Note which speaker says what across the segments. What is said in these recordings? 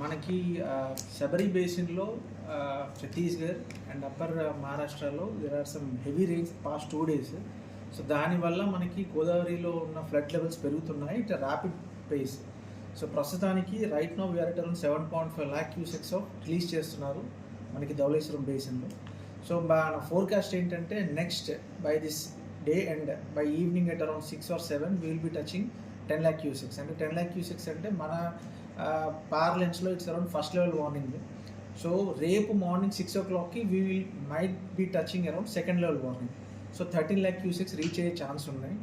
Speaker 1: మనకి శబరి బేసిన్లో Chhattisgarh and upper మహారాష్ట్రలో there are some heavy rains past two days so దానివల్ల మనకి గోదావరిలో ఉన్న ఫ్లడ్ లెవెల్స్ పెరుగుతున్నాయి ఇట్ ర్యాపిడ్ పేస్ సో ప్రస్తుతానికి right now we're at around seven point five lakh cusecs of release చేస్తున్నారు మనకి ధవళేశ్వరం బేసిన్లో. సో మన ఫోర్కాస్ట్ ఏంటంటే next by this day and by evening at around six or seven will be touching ten lakh cusecs అంటే ten lakh cusecs అంటే మన పార్లెన్స్లో it's around first level warning. So రేపు morning six ఓ క్లాక్కి we will might be touching around second level warning. So thirteen lakh cusecs reach అయ్యే chance ఉన్నాయి.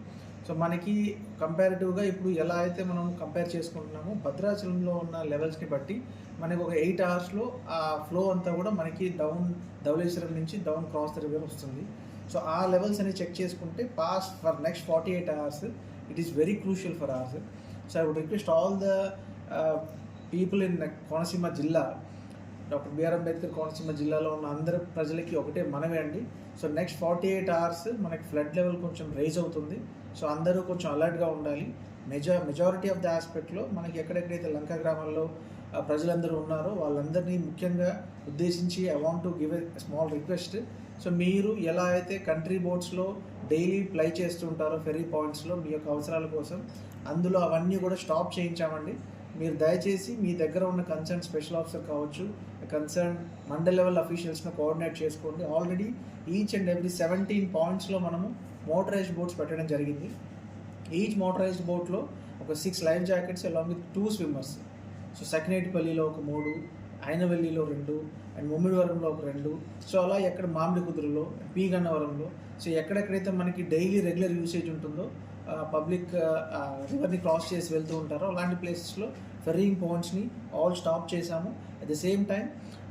Speaker 1: So మనకి కంపారిటివ్గా ఇప్పుడు ఎలా అయితే మనం కంపేర్ చేసుకుంటున్నామో భద్రాచలంలో ఉన్న లెవెల్స్ని బట్టి మనకి ఒక ఎయిట్ అవర్స్లో ఆ ఫ్లో అంతా కూడా మనకి డౌన్ ధవళేశ్వరం నుంచి డౌన్ క్రాస్ ద రివర్ వస్తుంది. సో ఆ లెవెల్స్ అనేవి చెక్ చేసుకుంటే pass for next forty eight hours it is very crucial for hours so I would request all the people in Konaseema jilla doctor B R Ambedkar Konaseema జిల్లాలో ఉన్న అందరి ప్రజలకి ఒకటే మనమే అండి. So next forty eight hours మనకి flood level కొంచెం rise అవుతుంది. సో అందరూ కొంచెం అలర్ట్గా ఉండాలి. మెజా మెజారిటీ ఆఫ్ ద ఆస్పెక్ట్లో మనకి ఎక్కడెక్కడైతే లంక గ్రామాల్లో ప్రజలందరూ ఉన్నారో వాళ్ళందరినీ ముఖ్యంగా ఉద్దేశించి I want to give a small request so మీరు ఎలా అయితే కంట్రీ బోట్స్లో డైలీ ప్లై చేస్తుంటారో ఫెరీ పాయింట్స్లో మీ యొక్క అవసరాల కోసం అందులో అవన్నీ కూడా స్టాప్ చేయించామండి. మీరు దయచేసి మీ దగ్గర ఉన్న కన్సర్న్ స్పెషల్ ఆఫీసర్ కావచ్చు కన్సర్న్ మండల్ లెవెల్ అఫీషియల్స్ను కోఆర్డినేట్ చేసుకోండి. Already each and every seventeen పాయింట్స్లో మనము మోటరైజ్డ్ బోట్స్ పెట్టడం జరిగింది. ఈచ్ మోటరైజ్డ్ బోట్లో ఒక six life jackets along with two swimmers so సకినేటిపల్లిలో ఒక మూడు అయినవెల్లిలో రెండు అండ్ ముమ్మిడివరంలో ఒక రెండు. సో అలా ఎక్కడ మామిడి కుదురులో పీ గన్నవరంలో సో ఎక్కడెక్కడైతే మనకి డైలీ రెగ్యులర్ యూసేజ్ ఉంటుందో పబ్లిక్ రివర్ని క్రాస్ చేసి వెళ్తూ ఉంటారో అలాంటి ప్లేసెస్లో ఫెర్రింగ్ పాయింట్స్ని ఆల్ స్టాప్ చేశాము. అట్ ద సేమ్ టైం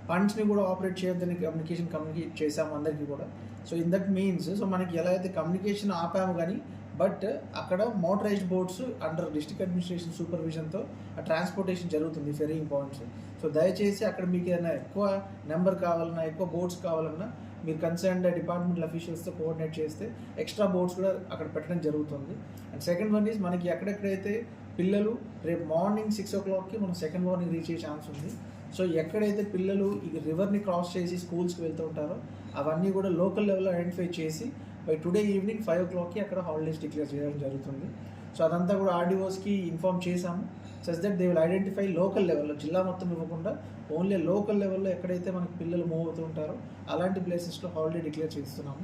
Speaker 1: ఫండ్స్ని కూడా ఆపరేట్ చేయొద్దని కమ్యూనికేషన్ కమ్యూనికేట్ చేసాము అందరికీ కూడా. So in that means so మనకి ఎలా అయితే కమ్యూనికేషన్ ఆపాము కానీ బట్ అక్కడ motorized boats under district administration సూపర్విజన్తో ఆ ట్రాన్స్పోర్టేషన్ జరుగుతుంది ఫెరింగ్ పాయింట్స్ సో దయచేసి అక్కడ మీకు ఏదైనా ఎక్కువ నెంబర్ కావాలన్నా ఎక్కువ బోట్స్ కావాలన్నా మీరు కన్సర్న్డ్ డిపార్ట్మెంట్ అఫీషియల్స్తో కోఆర్డినేట్ చేస్తే ఎక్స్ట్రా బోట్స్ కూడా అక్కడ పెట్టడం జరుగుతుంది. అండ్ సెకండ్ వన్ ఈజ్ మనకి ఎక్కడెక్కడైతే పిల్లలు రేపు మార్నింగ్ సిక్స్ ఓ క్లాక్కి మనం సెకండ్ మార్నింగ్ రీచ్ అయ్యే ఛాన్స్ ఉంది. సో ఎక్కడైతే పిల్లలు ఈ రివర్ని క్రాస్ చేసి స్కూల్స్కి వెళ్తూ ఉంటారో అవన్నీ కూడా లోకల్ లెవెల్లో ఐడెంటిఫై చేసి బై టుడే ఈవినింగ్ ఫైవ్ ఓ క్లాక్కి అక్కడ హాలిడేస్ డిక్లేర్ చేయడం జరుగుతుంది. సో అదంతా కూడా ఆర్డీఓస్కి ఇన్ఫామ్ చేశాము. Such that they will identify local లెవెల్లో జిల్లా మొత్తం ఇవ్వకుండా ఓన్లీ లోకల్ లెవెల్లో ఎక్కడైతే మనకి పిల్లలు మూవ్ అవుతూ ఉంటారో అలాంటి ప్లేసెస్లో హాలిడే డిక్లేర్ చేస్తున్నాము.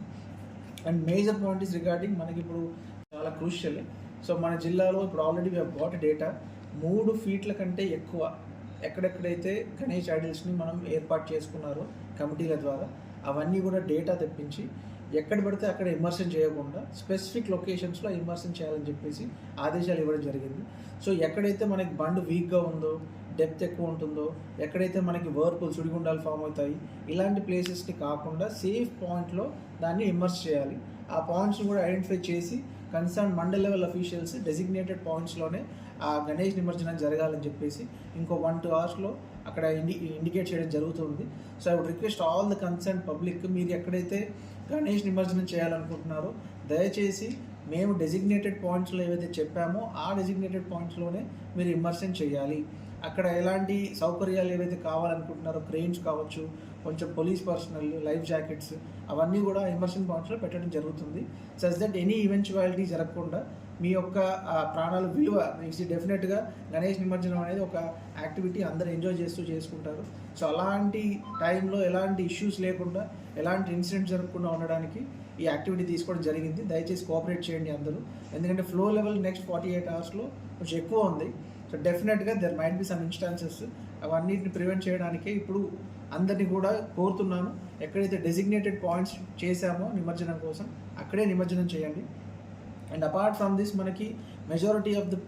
Speaker 1: And major point is regarding మనకి ఇప్పుడు చాలా క్రూషియల్ సో మన జిల్లాలో ఇప్పుడు ఆల్రెడీ వీ గాట్ డేటా మూడు ఫీట్ల కంటే ఎక్కువ ఎక్కడెక్కడైతే గణేష్ ఐడల్స్ని మనం ఏర్పాటు చేసుకున్నారో కమిటీల ద్వారా అవన్నీ కూడా డేటా తెప్పించి ఎక్కడ పడితే అక్కడ ఇమర్షన్ చేయకుండా స్పెసిఫిక్ లొకేషన్స్లో ఇమర్షన్ చేయాలని చెప్పేసి ఆదేశాలు ఇవ్వడం జరిగింది. సో ఎక్కడైతే మనకి బండ్ వీక్గా ఉందో డెప్త్ ఎక్కువ ఉంటుందో ఎక్కడైతే మనకి వర్పుల్ సుడిగుండాలు ఫామ్ అవుతాయి ఇలాంటి ప్లేసెస్ని కాకుండా సేఫ్ పాయింట్లో దాన్ని ఇమర్స్ చేయాలి. ఆ పాయింట్స్ని కూడా ఐడెంటిఫై చేసి concern mandal level officials designated పాయింట్స్లోనే ఆ గణేష్ నిమజ్జనం జరగాలని చెప్పేసి ఇంకో వన్ టూ అవర్స్లో అక్కడ ఇండి ఇండికేట్ చేయడం జరుగుతుంది. So I would request all the concern public మీరు ఎక్కడైతే గణేష్ నిమజ్జనం చేయాలనుకుంటున్నారో దయచేసి మేము డెసిగ్నేటెడ్ పాయింట్స్లో ఏవైతే చెప్పామో ఆ డెసిగ్నేటెడ్ పాయింట్స్లోనే మీరు ఇమర్షన్ చేయాలి. అక్కడ ఎలాంటి సౌకర్యాలు ఏవైతే కావాలనుకుంటున్నారో క్రెయిన్స్ కావచ్చు కొంచెం పోలీస్ పర్సనల్ లైఫ్ జాకెట్స్ అవన్నీ కూడా ఇమర్షన్ పాయింట్స్లో పెట్టడం జరుగుతుంది. సస్ దట్ ఎనీ ఈవెన్చువాలిటీ జరగకుండా మీ యొక్క ప్రాణాల విలువ ఇట్స్ డెఫినెట్గా గణేష్ నిమజ్జనం అనేది ఒక యాక్టివిటీ అందరూ ఎంజాయ్ చేస్తూ చేసుకుంటారు. సో అలాంటి టైంలో ఎలాంటి ఇష్యూస్ లేకుండా ఎలాంటి ఇన్సిడెంట్స్ జరగకుండా ఉండడానికి ఈ యాక్టివిటీ తీసుకోవడం జరిగింది. దయచేసి కోఆపరేట్ చేయండి అందరూ. ఎందుకంటే flow level next forty eight అవర్స్లో కొంచెం ఎక్కువ ఉంది. సో డెఫినెట్గా there might be some instances అవన్నిటిని ప్రివెంట్ చేయడానికే ఇప్పుడు అందరినీ కూడా కోరుతున్నాను. ఎక్కడైతే డెసిగ్నేటెడ్ పాయింట్స్ చేశామో నిమజ్జనం కోసం అక్కడే నిమజ్జనం చేయండి. అండ్ అపార్ట్ ఫ్రమ్ దిస్ మనకి మెజారిటీ ఆఫ్ ద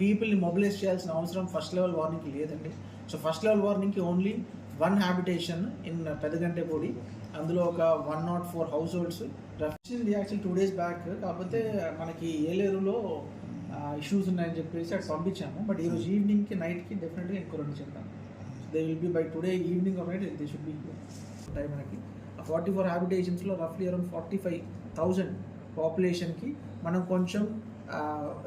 Speaker 1: పీపుల్ని మొబిలైజ్ చేయాల్సిన అవసరం ఫస్ట్ లెవెల్ వార్నింగ్కి లేదండి. So first level వార్నింగ్కి only one habitation in Pedagantepudi అందులో ఒక one naught four households రఫ్షన్ యాక్చువల్ టూ డేస్ బ్యాక్ కాకపోతే మనకి ఏలేరులో uh, ఇష్యూస్ ఉన్నాయని చెప్పేసి అటు పంపించాము. బట్ ఈరోజు ఈవినింగ్కి నైట్కి డెఫినెట్గా ఇంకో రెండు చెప్తాను they will be by today evening or night they should be time మనకి. ఆ ఫార్టీ ఫోర్ హ్యాబిటేషన్స్లో రఫ్లీ అరౌండ్ ఫార్టీ ఫైవ్ థౌజండ్ పాపులేషన్కి మనం కొంచెం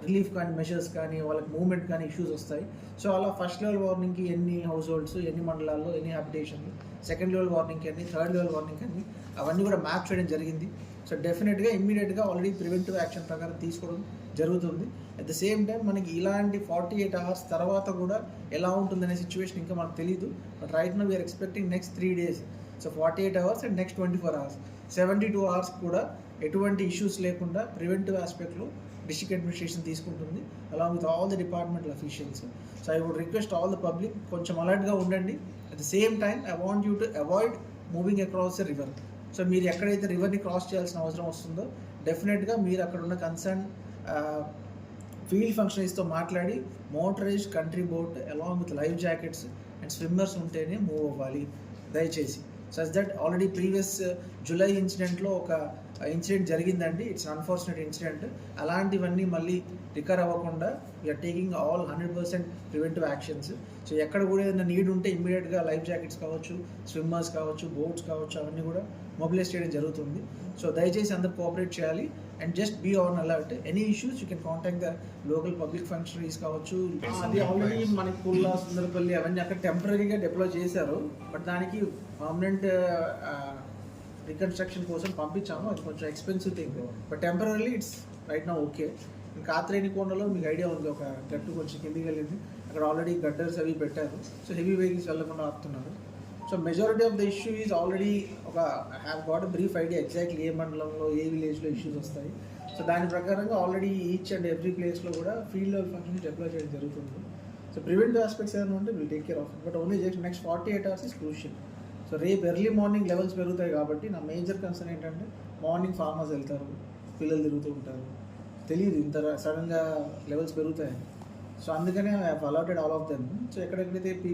Speaker 1: రిలీఫ్ కానీ మెషర్స్ కానీ వాళ్ళకి మూవ్మెంట్ కానీ ఇష్యూస్ వస్తాయి. సో అలా ఫస్ట్ లెవెల్ వార్నింగ్కి ఎన్ని హౌస్ హోల్డ్స్ ఎన్ని మండలాల్లో ఎన్ని హ్యాబిటేషన్లు సెకండ్ లెవెల్ వార్నింగ్కి ఎన్ని థర్డ్ లెవెల్ వార్నింగ్ అని అవన్నీ కూడా మ్యాప్ చేయడం జరిగింది. సో డెఫినెట్గా ఇమ్మీడియట్గా ఆల్రెడీ ప్రివెంటివ్ యాక్షన్ ప్రకారం తీసుకోవడం జరుగుతుంది. అట్ ద సేమ్ టైం మనకి ఇలాంటి ఫార్టీ ఎయిట్ అవర్స్ తర్వాత కూడా ఎలా ఉంటుందనే సిచ్యువేషన్ ఇంకా మనకు తెలియదు but right now we're expecting next three days so forty eight hours and next twenty four hours seventy two hours కూడా ఎటువంటి ఇష్యూస్ లేకుండా ప్రివెంటివ్ ఆస్పెక్ట్లో డిస్ట్రిక్ట్ అడ్మినిస్ట్రేషన్ తీసుకుంటుంది along with all the departmental officials so I would request all the public కొంచెం అలర్ట్గా ఉండండి. At the same time I want you to avoid moving across the river so మీరు ఎక్కడైతే రివర్ని cross చేయాల్సిన అవసరం వస్తుందో డెఫినెట్గా మీరు అక్కడ ఉన్న కన్సర్న్ ఫీల్డ్ ఫంక్షనరీస్తో మాట్లాడి motorize country boat along with life jackets and swimmers ఉంటేనే మూవ్ అవ్వాలి. దయచేసి. Such that already previous July ఇన్సిడెంట్లో ఒక ఇన్సిడెంట్ జరిగిందండి. ఇట్స్ అన్ఫార్చునేట్ ఇన్సిడెంట్ అలాంటివన్నీ మళ్ళీ రికర్ అవ్వకుండా we're taking all hundred percent preventive actions so ఎక్కడ కూడా ఏదైనా నీడ్ ఉంటే ఇమ్మీడియట్గా లైఫ్ జాకెట్స్ కావచ్చు స్విమ్మర్స్ కావచ్చు బోట్స్ కావచ్చు అవన్నీ కూడా మొబిలైజ్ చేయడం జరుగుతుంది. సో దయచేసి అందరు కోఆపరేట్ చేయాలి. And just be on alert any issues you can contact the local public functionaries కావచ్చు అది ఆల్రెడీ మనకి పుల్లా సుందరపల్లి అవన్నీ అక్కడ టెంపరీగా డిప్లాయ్ చేశారు. బట్ దానికి పర్మనెంట్ రికన్స్ట్రక్షన్ కోసం పంపించాము. అది కొంచెం expensive thing but temporary it's right నా ఓకే కాత్రేని కోనలో మీకు ఐడియా ఉంది. ఒక గట్టు కొంచెం కిందికి వెళ్ళింది. అక్కడ ఆల్రెడీ గడ్డర్స్ అవి పెట్టారు. సో హెవీ వెహికల్స్ వెళ్ళకుండా ఆపుతున్నారు. So majority of the issue is already ఒక have got brief idea exactly ఏ మండలంలో ఏ విలేజ్లో ఇష్యూస్ వస్తాయి. సో దాని ప్రకారంగా ఆల్రెడీ ఈచ్ అండ్ ఎవ్రీ ప్లేస్లో కూడా ఫీల్డ్ లెవెల్ ఫంక్షన్ డెవలప్ చేయడం జరుగుతుంది. సో ప్రివెంటివ్ ఆస్పెక్ట్స్ ఏదైనా ఉంటే will take care of but only just next forty eight hours is crucial so రేపు ఎర్లీ మార్నింగ్ లెవెల్స్ పెరుగుతాయి కాబట్టి నా మేజర్ కన్సర్న్ ఏంటంటే మార్నింగ్ ఫార్మర్స్ వెళ్తారు పిల్లలు తిరుగుతూ ఉంటారు. తెలియదు ఇంత సడన్గా లెవెల్స్ పెరుగుతాయి సో అందుకనే allotted all of them so ఎక్కడెక్కడైతే పీ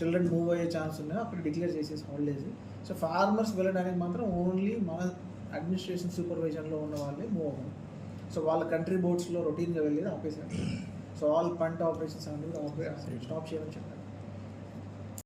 Speaker 1: చిల్డ్రన్ మూవ్ అయ్యే ఛాన్స్ ఉన్నాయో అక్కడ డిక్లేర్ చేసేసి హాలిడేస్ సో ఫార్మర్స్ వెళ్ళడానికి మాత్రం ఓన్లీ మన అడ్మినిస్ట్రేషన్ సూపర్వైజన్లో ఉన్న వాళ్ళే మూవ్ అవ్వాలి సో వాళ్ళ కంట్రీ బోర్డ్స్లో రొటీన్గా వెళ్ళేది ఆపేసారు సో ఆల్ పంట ఆపరేషన్స్ అనేది స్టాప్ చేయమని చెప్పారు.